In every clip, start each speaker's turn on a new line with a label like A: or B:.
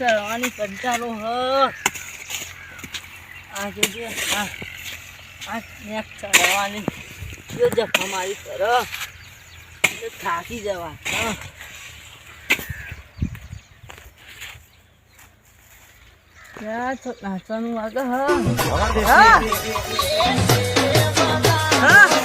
A: ચડવાની કંટાળો હ. આ જોજે આ આ નેક ચડવાની. જો જફા મારી કર થાકી જવા હા. હા. ગરબા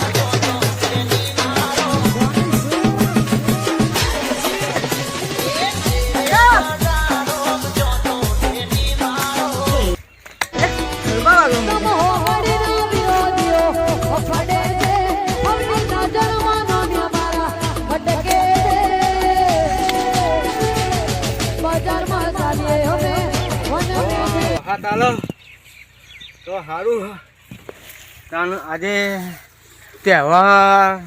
B: ચાલો. તો સારું તાન આજે તહેવાર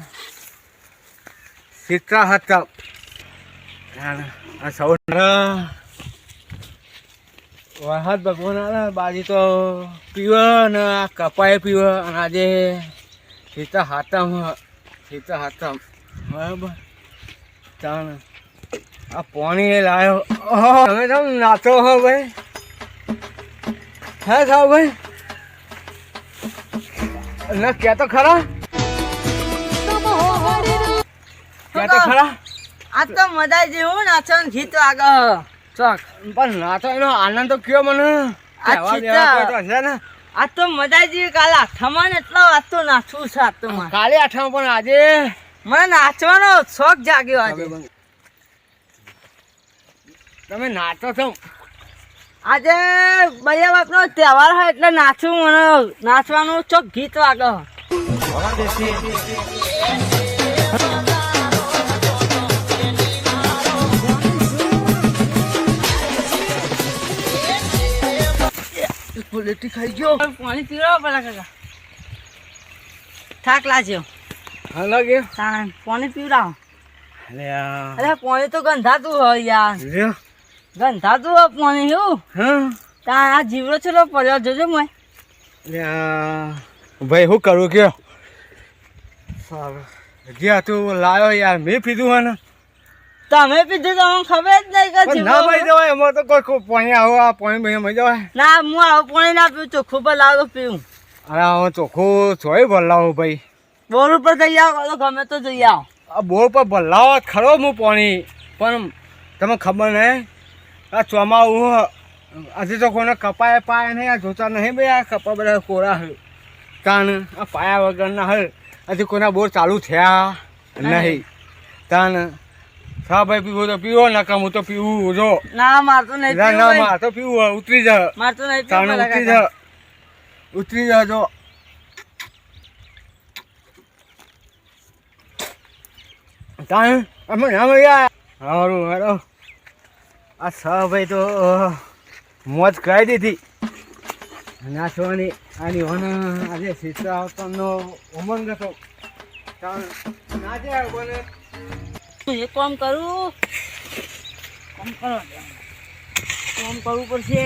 B: શીતળા હતા. આ સૌ વરસાદ ભગવાન આવે બાજી તો પીવે ને આ કપાય પીવે અને આજે સીતા હાથમ સીતા હાથમ બરાબર? ચાલ આ પાણી લાવ્યો તમે તમે નાચો હો ભાઈ. હે સાવ ભાઈ. ના ક્યાં તો ખરા? કે તો ખરા?
A: આ તો મજા જેવું નાચવાનું ગીત વાગે. ચોક.
B: પણ નાચો એનો આનંદ તો કયો મને?
A: આ ચિત્તા.
B: બેવા તો ને?
A: આ તો મજા જેવી કાલે આઠમાં એટલો આ તો નાચવું છે આ તો
B: કાલે આઠમા પણ આજે?
A: મને નાચવાનો શોખ જાગ્યો આજે.
B: તમે નાચો છો.
A: આજે બૈયા બાપનો તહેવાર હોય એટલે નાચવું મને નાચવાનું ચોક ગીત વાગે.
B: પોલેટી ખાઈ ગયો?
A: પાણી પીવડાવો પેલા કાકા. થાક લાગ્યો.
B: હાલો ગયો
A: પાણી પીવડાવો. અરે પાણી તો ગંધાતું હોય યાર.
B: લ્યો
A: ગંધાતું આપવાની એવું?
B: હા?
A: તાણ આ જીવડો છેલ્લો પડ્યો જોજો મેં
B: ભાઈ શું કરું કયો સારું. ગયા તું લાયો યાર મેં પીધું હોય ને.
A: તમે પીધું તો હું ખબર જ નહીં કે
B: ના
A: ભાઈ
B: જવાય એમાં તો કોઈ પાણી આવો આ પાણી ભાઈ મજા આવે
A: ના હું આવું પાણી ના પીવું ચોખ્ખું પર લાવો પીવું.
B: અરે હું ચોખ્ખું ચોય ભલાવું ભાઈ.
A: બોર ઉપર જઈ આવો તો ગમે તો જઈ આવો.
B: આ બોર પર ભલાવો જ ખરો હું પાણી. પણ તમે ખબર નહીં આ ચોમાવું હજી તો કોને કપાય પાયા નહીં આ જોતા નહીં ભાઈ આ કપા બધા કોરા હોય તાન આ પાયા વગરના હોય હજી કોના બોર ચાલુ થયા નહીં. તાન હા ભાઈ પીવો તો પીવો નકા હું તો પીવું જો.
A: ના મારતો નહીં
B: ના
A: પીવું
B: ના માર તો પીવું ઉતરી જા.
A: મારતો નહીં
B: તાણ ઉતરી. જા. ઉતરી જા જો. તાણ અમે ના મળ્યા. હારું હારો. આ સ ભાઈ તો મોજ કરાવી દીધી. નાચવાની આની વન આજે સીતાનો ઉમંગ હતો. તાણ નાચે બને
A: એક કામ કરું. કામ કરો. કામ કરવું પડશે.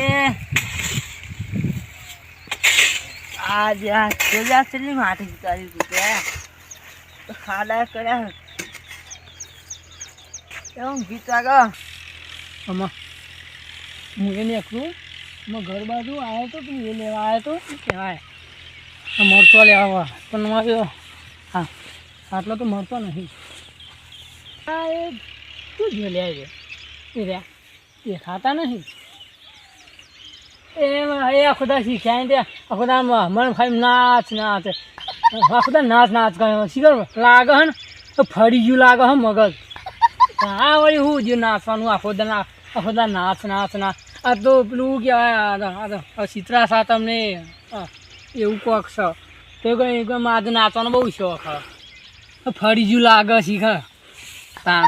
A: આ જ્યાં તેજા છેલ્લી માટી ઉતારી દીધી ખાડા કર્યા. એમ ગીત આગળ.
C: આમાં. હું એને એકલું એમાં ઘર બાજુ આવ્યો તો તું એ લેવા આવ્યો તો? કહેવાય? આ મરચો લેવા પણ મારે હા. આટલો તો મળતો નથી આ એ શું જો લે છે એ રહ્યા એ ખાતા નથી એ એ ખુદા શીખ્યા ત્યાં આ ખુદા મન ખાઈ નાચ નાચ. આ ખુદા નાચ નાચ કરે. શીખર લાગે હે ને? તો ફરી ગયું લાગે હે મગજ. હા વળી હું જે નાચવાનું આખો દા ના- દા નાચ નાચ નાચ આ તો પેલું કહેવાય તો- ચિત્રા સા તમને એવું કોક છે. તો કઈ કઈ મારે નાચવાનો બહુ શોખ ફરી જુ લાગે શીખ તા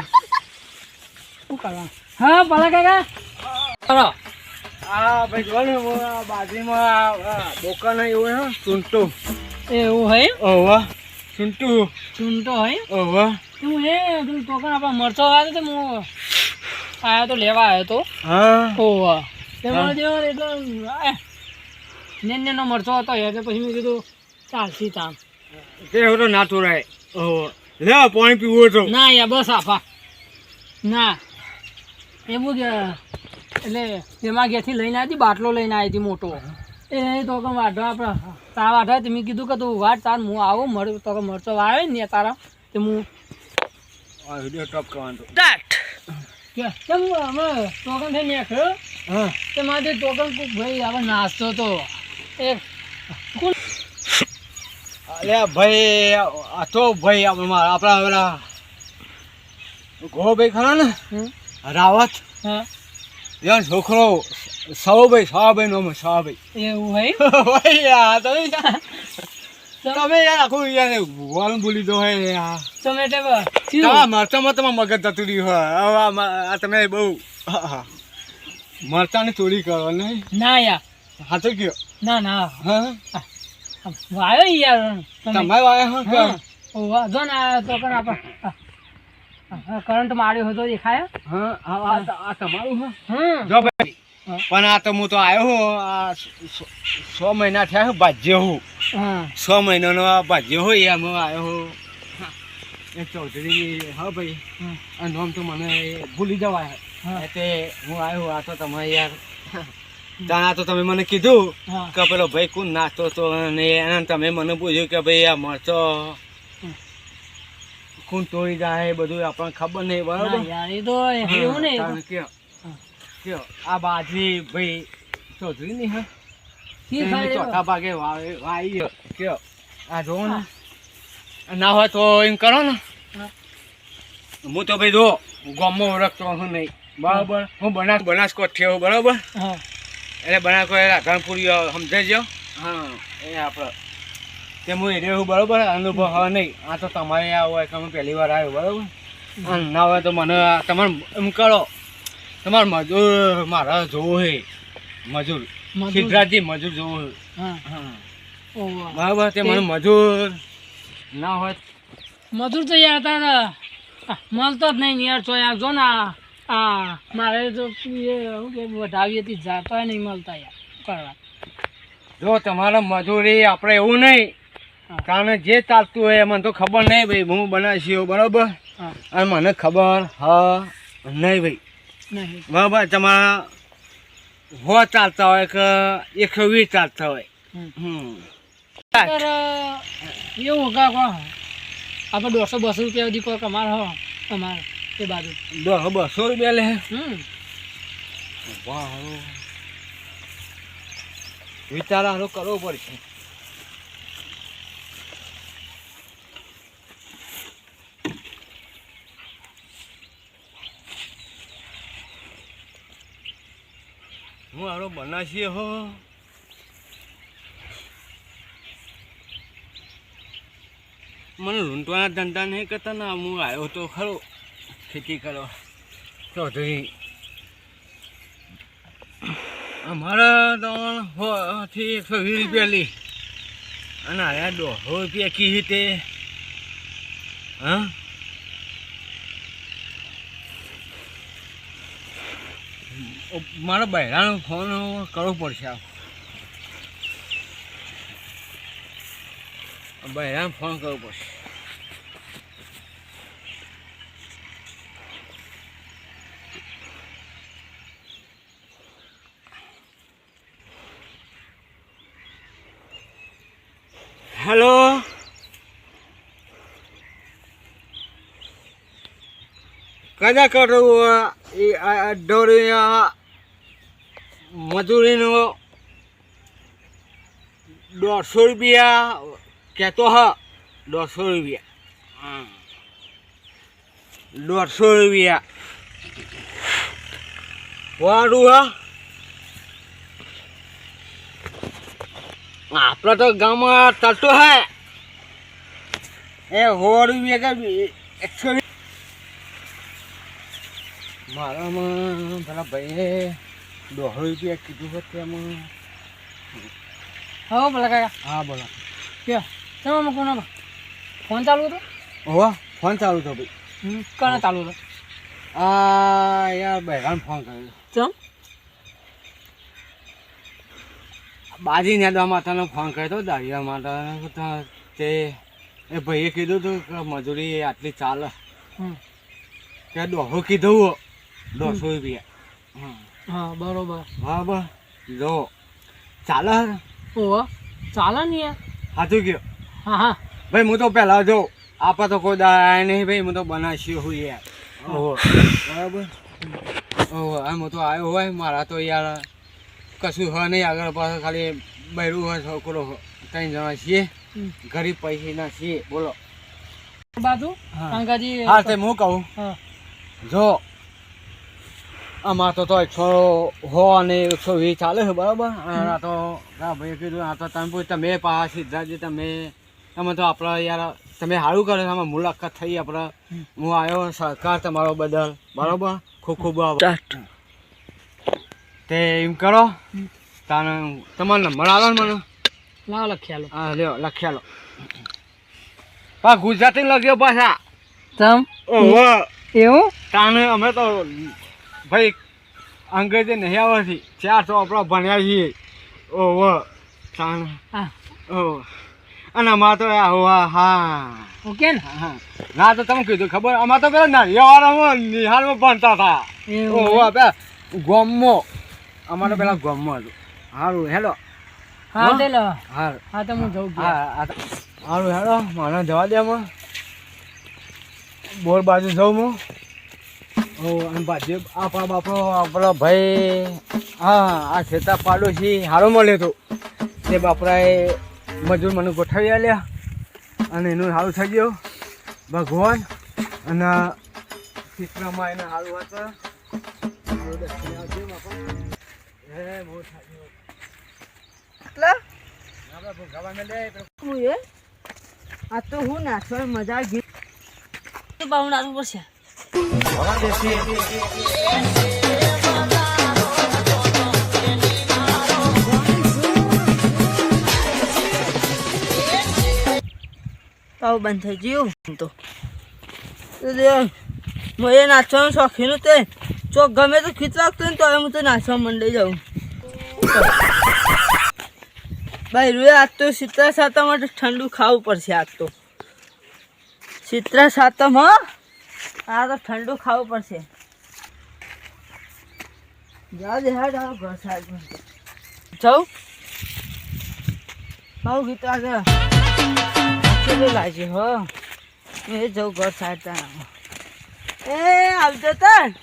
C: શું કરવા હા ભલા કાકા? કરો.
B: હા ભાઈ જો ને હું બાજરીમાં દુકાન એવું હે ચૂંટો.
C: એવું હે
B: ઓવા ચૂંટુ.
C: ચૂંટો હે
B: ઓવા
C: હું? એ પેલું ટોકન આપણા મરચો આવ્યો તો હું આવ્યો તો લેવા આવ્યો તો.
B: હા.
C: ઓવા તેમાં જો એટલે ને નેનો મરચો હતો એ પછી મેં કીધું ચાલશી તામ
B: તે હવે તો નાતો રહે. ઓહો લે પાણી પીવું તો.
C: ના યા બસ આફા. ના. એવું કે એટલે તેમાં ઘેરથી લઈને આવી હતી બાટલો લઈને આવી હતી મોટો. એ તો કે વાઢો આપણે તારા વાઢો તે મેં કીધું કે તું વાટ તાર હું આવું મર તો કે મરચો વાવે ને તારા તે હું
B: આ વીડિયો ટોપ કરવાનો.
C: કેમ અમે ટોકન થઈ નીકળ્યો
B: હા.
C: તે મારે ટોકન કોક ભાઈ આપણે નાસ્તો તો. એ કોણ?
B: ભાઈ આ તો ભાઈ મારા આપણા પેલા ગો ભાઈ ખરા ને? રાવત.
C: હા.
B: છોકરો સવાભાઈ સવાભાઈ નો સવાભાઈ.
C: એવું
B: ભાઈ ભાઈ તમે યાર- તમે યાર આખું યાર ભૂવાનું ભૂલી દો હે યાર.
C: ટમેટે
B: તમારા મરચામાં તમારા મગજ જતું રહ્યું હોય. હવે આ તમે બહુ મરચાની ચોરી કરો નહીં
C: ના યાર.
B: હાથો કયો.
C: ના ના.
B: હા?
C: વાયો યાર તમે.
B: વાયો હા.
C: જો ને આ આપણે કરંટ માર્યો હતો દેખાય.
B: હા આ- તમારું હા જો ભાઈ. પણ આ તો હું તો આવ્યો હું આ સો મહિના થયા હું ભાજ્યો હું. છ મહિનાનો આ ભાજ્યો હોય એમ આવ્યો હું. એ ચૌધરી હા ભાઈ. આ નામ તો મને ભૂલી જવાય. એટલે હું આવ્યો આ તો તમે યાર દાણા તો તમે મને કીધું કે પેલો ભાઈ કોણ નાચતો તો અને એને તમે મને પૂછ્યું કે ભાઈ આ મરચો
C: હમ.
B: કોણ તોડી જાય એ બધું આપણને ખબર નહીં બરાબર?
C: યાર એ તો એવું
B: નહીં. આ બાજરી ભાઈ ચોધરી ની હે? ચોથા ભાગે વાઈ કયો આ જોવો ને. ના હોય તો એમ કરો ને.
C: હું.
B: તો ભાઈ જો ગામમાં ઓળખતો હું નહીં. બરાબર? હું. બનાસ બનાસ થયો બરાબર?
C: હા.
B: એટલે બનાસકોટ રાધનપુરી સમજાઈ હા. એ આપણે તે હું એ રહ્યો બરાબર? અનુભવ હવે નહીં. આ તો તમારે આ હોય કે અમે પહેલી વાર આવ્યો બરાબર? ના હોય તો મને તમે તમારે એમ કરો. તમારે મજૂર મારા જોવું હે. મજૂર. સિદ્ધરાજજી મજૂર જોવું બરાબર તે મને મજૂર ના હોય.
C: મજૂર તો યાર તારે મળતો જ નહીં યાર છો યાર જો ને આ મારે તો શું કે વધાવી હતી જાતો નહીં મળતા યાર કરવા.
B: જો તમારે મજૂરી આપણે એવું નહીં. કારણ જે ચાલતું હોય એ મને તો ખબર નહીં ભાઈ હું બનાવીશ બરાબર? અને મને ખબર હા નહીં ભાઈ. બરાબર તમારા હો ચાલતા હોય કે એકસો વીસ ચાલતા હોય?
C: એવું કા કો? આપણે દોઢસો બસો રૂપિયા સુધી કોઈ કમાર હો તમારે એ બાજુ.
B: દોઢસો બસો રૂપિયા લે.
C: હમ.
B: વિચાર કરવો પડશે. હું આરો બનાસીએ હો. મને લૂંટવાના ધંધા નહીં કરતા ને હું આવ્યો તો ખરો. ખેતી કરવા ચૌધરી અમારા તો હોથી એકસો વીસ રૂપિયા લી. અને આયા દોઢસો રૂપિયા કી તે હા? મારા બહેરાનો ફોન કરવો પડશે આ. બહેરાનો ફોન કરવો પડશે. હેલો કદા કરું એ દોરી મજૂરીનો દોઢસો રૂપિયા કહેતો હ, દોઢસો રૂપિયા. દોઢસો રૂપિયા. વાળું હા. આપણે તો ગામમાં ચાલતો હે. એ સો રૂપિયા કે એકસો મારામાં પેલા ભાઈએ દોઢ રૂપિયા કીધું હતું તેમાં
C: હા બોલા કાકા.
B: હા બોલા
C: કે તમે કોનો ફોન ચાલુ હતો?
B: હોવા ફોન ચાલુ હતો ભાઈ.
C: કોને ચાલુ હતો?
B: આ યાર બહેરાને ફોન કર્યો.
C: ચમ.
B: બાજી નેદવા માતાનો ફોન કર્યો હતો દાડિયા માતા તે એ ભાઈએ કીધું હતું કે મજૂરી આટલી ચાલે. કે દોહો કીધું હો. દોઢસો રૂપિયા.
C: હા બરોબર.
B: બરાબર જો ચાલે હે?
C: ઓહો ચાલે ને યાર.
B: સાચું ગયો
C: હા હા.
B: ભાઈ હું તો પહેલા જો આપણે તો કોઈ દાય નહીં ભાઈ હું તો બનાવશું હું યાર. ઓહો. બરાબર? ઓહો આમ હું તો આવ્યો હોય મારા તો યાર કશું હોય નહીં આગળ પાછળ ખાલી બૈરું હોય છોકરો. ત્રણ જણા છીએ. ગરીબ પૈસા છીએ બોલો.
C: બાજુ
B: હા. હા તે હું કહું? જો આમાં તો તો એકસો હો અને એકસો વીસ ચાલે છે બરાબર? અને આ તો ભાઈ કીધું આ તો તમે પૂછ- તમે પા સિદ્ધાર્થજી તમે તમે તો આપણે યાર તમે સારું કરો છે આમાં મુલાકાત થઈ આપણે હું આવ્યો સરકાર તમારો બદલ બરાબર? ખૂબ ખૂબ આભાર. તે એમ કરો તને તમારો નંબર આલો ને મને?
C: લાવ લખ્યાલો.
B: હા લ્યો લખ્યા લો પા ગુજરાતી લખ્યો પાછા.
C: તમ? એવું?
B: તાને અમે તો ભાઈ અંગ્રેજી નહીં આવવાથી ચાર તો આપણા ભણ્યા છીએ. ઓહો
C: હા.
B: ઓહો. અને અમારે તો આ હોવા હા.
C: ઓકે ને?
B: હા ના તો તમે કીધું ખબર? અમારે તો પેલા નારિયાવાળામાં નિહાળમાં ભણતા હતા. ઓહો પેલા ગોમો અમારે પેલા ગોમો હતું. સારું હેલો.
C: હા
B: હા? હારું
C: હા. તો હું જઉં.
B: હા સારું હેલો. મને જવા દે બોર બાજુ જઉં હું. અને બાજુ આપણા બાપરો આપણો ભાઈ હા આ શેતા પાડોશી સારો મળ્યો હતો તે બાપરાએ મજૂર મને ગોઠવી આલ્યા અને એનું સારું થઈ ગયું. ભગવાન અને ચિત્રમાં એને સારું હતું બાપા
A: આ તો હું નાચવાની મજા ગીત બાવું નાચવું પડશે. તાવ બંધ થઈ ગયું. તો. એ નાચવાનું શોખીન તે ચોક ગમે તો ખીચ લાગતું ને તો હવે હું તો નાચવા મંડી જાઉં. ભાઈ, રૂએ આજ તો શીતળા સાતમ માટે ઠંડુ ખાવું પડશે આજ તો. શીતળા સાતમ, હા. આ તો ઠંડુ ખાવું પડશે. જાઓ દે હાડ આવો ઘર સાઈડ જાઉં? મારું ગીત આગળ. કેટલું હો. એ જવું ઘર ત્યાં. એ, આવજો તાર